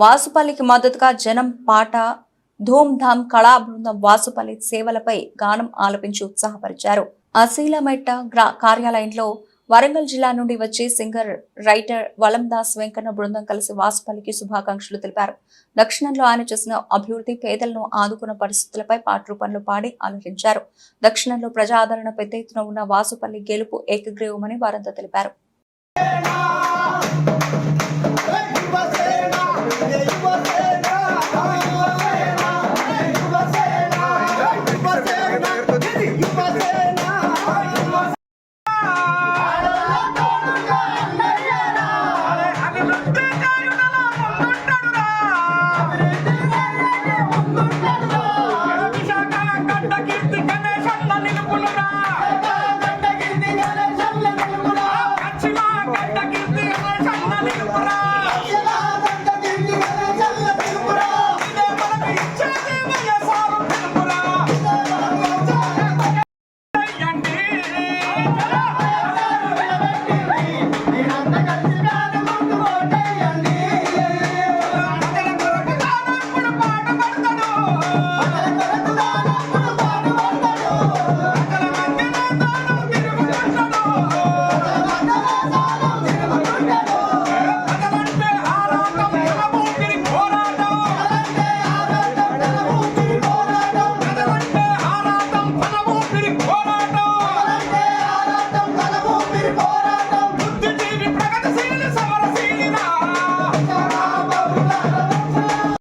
వాసుపల్లికి మద్దతుగా జనం పాట ధూమ్ధామ్ కళా బృందం వాసుపల్లి సేవలపై గానం ఆలపించి ఉత్సాహపరిచారు. అశీలమెట్ట కార్యాలయంలో వరంగల్ జిల్లా నుండి వచ్చే సింగర్ రైటర్ వలందాస్ వెంకన్న బృందం కలిసి వాసుపల్లికి శుభాకాంక్షలు తెలిపారు. దక్షిణంలో ఆయన చేసిన అభివృద్ధి పేదలను ఆదుకున్న పరిస్థితులపై పాట రూపంలో పాడి ఆలోచించారు. దక్షిణంలో ప్రజాదరణ పెద్ద ఎత్తున ఉన్న వాసుపల్లి గెలుపు ఏకగ్రీవమని వారంతా తెలిపారు. గణేశన్న నిలుపునురా Bora!